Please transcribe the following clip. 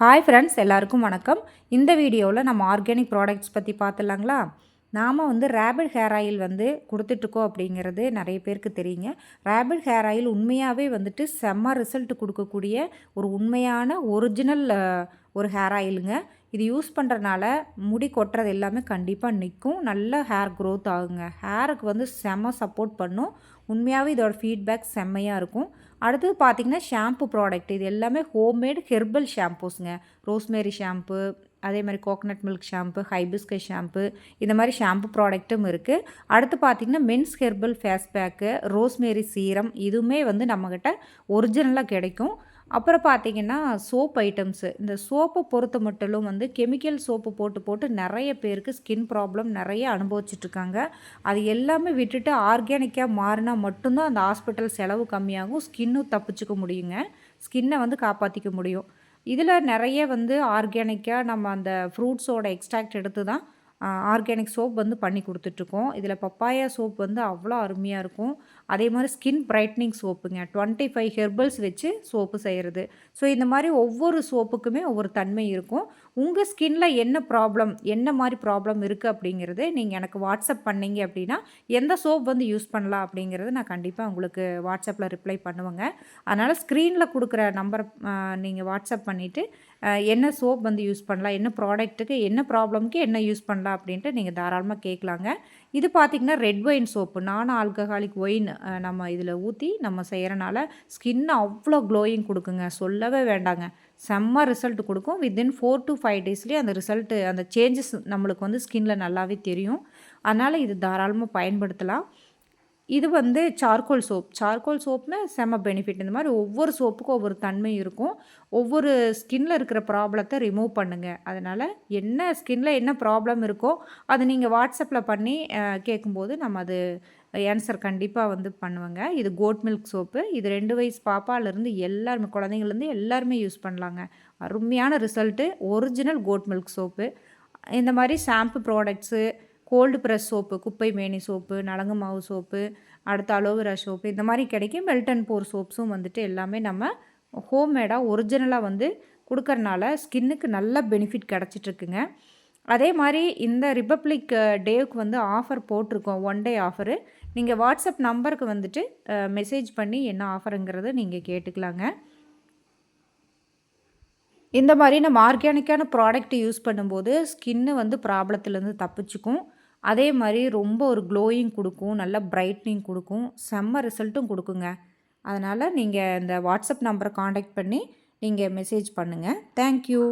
Hi friends எல்லாருக்கும் வணக்கம். இந்த வீடியோவில் நம்ம ஆர்கானிக் ப்ராடக்ட்ஸ் பற்றி பார்த்துலாங்களா நாம் வந்து ரேபிட் ஹேர் ஆயில் வந்து கொடுத்துட்ருக்கோம் அப்படிங்கிறது நிறைய பேருக்கு தெரியுங்க. ரேபிட் ஹேர் ஆயில் உண்மையாகவே வந்துட்டு செம்ம ரிசல்ட் கொடுக்கக்கூடிய ஒரு உண்மையான ஒரிஜினல் ஒரு ஹேர் ஆயிலுங்க இது யூஸ் பண்ணுறனால முடி கொட்டுறது எல்லாமே கண்டிப்பாக நிற்கும் நல்ல ஹேர் க்ரோத் ஆகுங்க. ஹேருக்கு வந்து செம்ம சப்போர்ட் பண்ணும். உண்மையாகவே இதோட ஃபீட்பேக் செம்மையாக இருக்கும். அடுத்தது பார்த்திங்கன்னா ஷாம்பு ப்ராடக்ட் இது எல்லாமே ஹோம்மேடு ஹெர்பல் ஷாம்பூஸுங்க ரோஸ்மேரி ஷாம்பு அதே மாதிரி coconut milk shampoo hibiscus shampoo இந்த மாதிரி ஷாம்பு ப்ராடக்ட்டும் இருக்குது அடுத்து பார்த்திங்கன்னா men's herbal face pack rosemary serum இதுவுமே வந்து நம்மக்கிட்ட ஒரிஜினலாக கிடைக்கும். அப்புறம் பார்த்திங்கன்னா சோப் ஐட்டம்ஸு இந்த சோப்பை பொறுத்த மட்டும் வந்து கெமிக்கல் சோப்பு போட்டு போட்டு நிறைய பேருக்கு ஸ்கின் ப்ராப்ளம் நிறைய அனுபவிச்சிட்ருக்காங்க அது எல்லாமே விட்டுட்டு ஆர்கானிக்காக மாறினா மட்டும்தான் அந்த ஹாஸ்பிட்டல் செலவு கம்மியாகும். ஸ்கின்னும் தப்பிச்சுக்க முடியுங்க. ஸ்கின்னை வந்து காப்பாற்றிக்க முடியும். இதில் நிறைய வந்து ஆர்கானிக்காக நம்ம அந்த ஃப்ரூட்ஸோட எக்ஸ்ட்ராக்ட் எடுத்து தான் ஆர்கானிக் சோப் வந்து பண்ணி கொடுத்துட்ருக்கோம். இதில் பப்பாயா சோப் வந்து அவ்வளோ அருமையாக இருக்கும். அதே மாதிரி ஸ்கின் பிரைட்னிங் சோப்புங்க. டுவெண்ட்டி ஃபைவ் ஹெர்பல்ஸ் வச்சு சோப்பு செய்கிறது. ஸோ இந்த மாதிரி ஒவ்வொரு சோப்புக்குமே ஒவ்வொரு தன்மை இருக்கும். உங்கள் ஸ்கின்ல என்ன ப்ராப்ளம் என்ன மாதிரி ப்ராப்ளம் இருக்குது அப்படிங்கிறது நீங்கள் எனக்கு வாட்ஸ்அப் பண்ணிங்க அப்படின்னா எந்த சோப் வந்து யூஸ் பண்ணலாம் அப்படிங்கிறது நான் கண்டிப்பாக உங்களுக்கு வாட்ஸ்அப்பில் ரிப்ளை பண்ணுவேங்க. அதனால் ஸ்க்ரீனில் கொடுக்குற நம்பர் நீங்கள் வாட்ஸ்அப் பண்ணிவிட்டு என்ன சோப் வந்து யூஸ் பண்ணலாம்? என்ன ப்ராடக்ட்டுக்கு என்ன ப்ராப்ளம்க்கு என்ன யூஸ் பண்ணலாம்? அப்படின்ட்டு நீங்கள் தாராளமாக கேட்கலாங்க இது பார்த்திங்கன்னா red wine soap. Non alcoholic wine நம்ம இதில் ஊற்றி நம்ம செய்கிறனால ஸ்கின் அவ்வளோ க்ளோயிங் கொடுக்குங்க. சொல்லவே வேண்டாங்க. செம்ம ரிசல்ட் கொடுக்கும். வித்தின் ஃபோர் டு ஃபைவ் டேஸ்லேயே அந்த ரிசல்ட்டு அந்த சேஞ்சஸ் நம்மளுக்கு வந்து ஸ்கின்னில் நல்லாவே தெரியும். அதனால் இது தாராளமாக பயன்படுத்தலாம். இது வந்து சார்கோல் சோப் சார்கோல் சோப்னா செம பெனிஃபிட் இந்த மாதிரி ஒவ்வொரு சோப்புக்கும் ஒவ்வொரு தன்மை இருக்கும். ஒவ்வொரு ஸ்கின்னில் இருக்கிற ப்ராப்ளத்தை ரிமூவ் பண்ணுங்கள் அதனால் என்ன ஸ்கின்ல என்ன ப்ராப்ளம் இருக்கோ அதை நீங்கள் வாட்ஸ்அப்பில் பண்ணி கேட்கும்போது நம்ம அது ஆன்சர் கண்டிப்பாக வந்து பண்ணுவேங்க. இது கோட் மில்க் சோப்பு இது ரெண்டு வயசு பாப்பாலேருந்து எல்லாருமே குழந்தைங்கள்லேருந்து எல்லாருமே யூஸ் பண்ணலாங்க. அருமையான result original goat milk soap இந்த மாதிரி shampoo products cold press soap குப்பை மேனி சோப்பு நலங்கு மாவு சோப்பு அடுத்து அலோவேரா சோப்பு இந்த மாதிரி கிடைக்கும். மெல்ட் அண்ட் போர் சோப்ஸும் வந்துட்டு எல்லாமே நம்ம ஹோம்மேடாக ஒரிஜினலாக வந்து கொடுக்கறனால ஸ்கின்னுக்கு நல்ல பெனிஃபிட் கிடச்சிட்ருக்குங்க. அதே மாதிரி இந்த ரிப்பப்ளிக் டேவுக்கு uh, வந்து ஆஃபர் போட்டிருக்கோம். ஒன் டே ஆஃபரு நீங்கள் வாட்ஸ்அப் நம்பருக்கு வந்துட்டு uh, மெசேஜ் பண்ணி என்ன ஆஃபருங்கிறத நீங்கள் கேட்டுக்கலாங்க. இந்த மாதிரி நம்ம ஆர்கானிக்கான ப்ராடக்ட் யூஸ் பண்ணும்போது ஸ்கின்னு வந்து ப்ராப்ளத்துலேருந்து தப்பிச்சுக்கும். அதே மாதிரி ரொம்ப ஒரு க்ளோயிங் கொடுக்கும் நல்ல பிரைட்னிங் கொடுக்கும் செம்ம ரிசல்ட்டும் கொடுக்குங்க. அதனால் நீங்கள் இந்த வாட்ஸ்அப் நம்பரை காண்டாக்ட் பண்ணி நீங்கள் மெசேஜ் பண்ணுங்கள் தேங்க்யூ